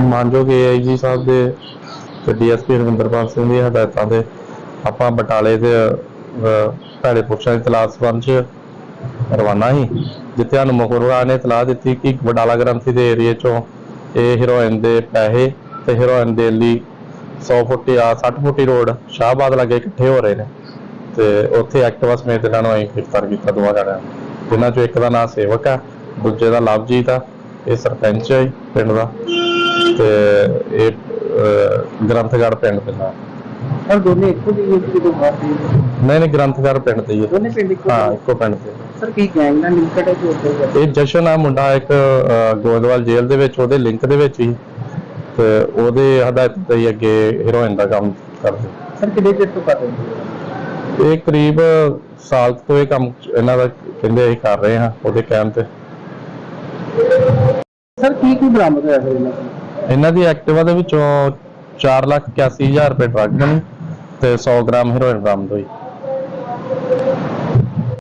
ਮਾਨਯੋਗ ਏਆਈਜੀ ਸਾਹਿਬ ਦੇ ਤੇ ਡੀਐਸਪੀ ਰਵਿੰਦਰਪਾਲ ਸਿੰਘ ਦੀਆਂ ਹਦਾਇਤਾਂ ਦੇ ਆਪਾਂ ਬਟਾਲੇ ਦੇ ਭੈੜੇ ਪੁਰਸ਼ਾਂ ਦੀ ਤਲਾਸ਼ ਸੰਬੰਧ 'ਚ ਰਵਾਨਾ ਸੀ, ਜਿੱਥੇ ਸਾਨੂੰ ਮੁਖਬਰਾਂ ਨੇ ਇਤਲਾਹ ਦਿੱਤੀ ਕਿ ਬਟਾਲਾ ਗ੍ਰੰਥੀ ਦੇ ਏਰੀਏ 'ਚੋਂ ਇਹ ਹੀਰੋਇਨ ਦੇ ਪੈਸੇ ਤੇ ਹੀਰੋਇਨ ਦੇ ਲਈ 100 ਫੁੱਟੀ ਆ 60 ਫੁੱਟੀ ਰੋਡ ਸ਼ਾਹਬਾਦ ਲਾਗੇ ਇਕੱਠੇ ਹੋ ਰਹੇ ਨੇ ਤੇ ਉੱਥੇ ਐਕਟਿਵਾ ਸਮੇਤ ਇਹਨਾਂ ਨੂੰ ਅਸੀਂ ਗ੍ਰਿਫਤਾਰ ਕੀਤਾ ਦੋਵਾਂ ਜਣਿਆਂ ਨੂੰ, ਜਿਨ੍ਹਾਂ 'ਚੋਂ ਇੱਕ ਦਾ ਨਾਮ ਸੇਵਕ ਆ, ਦੂਜੇ ਦਾ ਲਵਜੀਤ ਆ, ਇਹ ਸਰਪੰਚ ਹੈ ਜੀ, ਪਿੰਡ ਦਾ। ਤੇ ਇਹ ਅਹ, ਗ੍ਰੰਥਗੜ੍ਹ ਪਿੰਡ ਨਾਲ। ਸਰ ਦੋਨੇ ਇੱਕੋ ਜਿਹੇ ਇੱਕ ਜਦੋਂ ਬਾਹਰ ਦੇ ਨਹੀਂ ਨਹੀਂ ਗ੍ਰੰਥਗੜ੍ਹ ਪਿੰਡ ਦੇ ਹੀ ਹੈ ਦੋਨੇ ਪਿੰਡ ਇੱਕੋ ਹਾਂ ਜਿਹੇ? ਇੱਕੋ ਪਿੰਡ ਦੇ। ਸਰ ਕੀ ਗੈਂਗ ਨਾਲ ਲਿੰਕਡ ਹੈ ਕਿ ਉੱਥੇ ਇਹ ਜਸ਼ਨ ਆ ਮੁੰਡਾ ਇੱਕ ਅਹ, ਗੋਇੰਦਵਾਲ ਜੇਲ੍ਹ ਦੇ ਵਿੱਚ ਉਹਦੇ ਲਿੰਕ ਦੇ ਵਿੱਚ ਹੀ। ਤੇ ਉਹਦੇ ਹਦਾਇਤ ਤੇ ਹੀ ਅੱਗੇ ਹੀਰੋਇਨ ਦਾ ਕੰਮ ਕਰਦੇ। ਸਰ ਕਿੰਨੇ ਚਿਰ ਤੋਂ ਕਰ ਰਹੇ ਹੋ ਇਹ ਕਰੀਬ ਸਾਲ ਤੋਂ ਇਹ ਕੰਮ ਇਹਨਾਂ ਦਾ ਕਹਿੰਦੇ ਅਸੀਂ ਕਰ ਰਹੇ ਹਾਂ ਉਹਦੇ ਕਹਿਣ ਤੇ। ਸਰ ਕੀ ਕੀ ਬਰਾਮਦ ਹੋਇਆ ਸਰ ਇਹਨਾਂ ਤੋਂ ਇਹਨਾਂ ਦੀ ਐਕਟਿਵਾ ਦੇ ਵਿੱਚੋਂ 481000 ਰੁਪਏ ਡਰੱਗ ਬਣੀ ਤੇ 100 ਗ੍ਰਾਮ ਹੈਰੋਇਨ ਬਰਾਮਦ ਹੋਈ।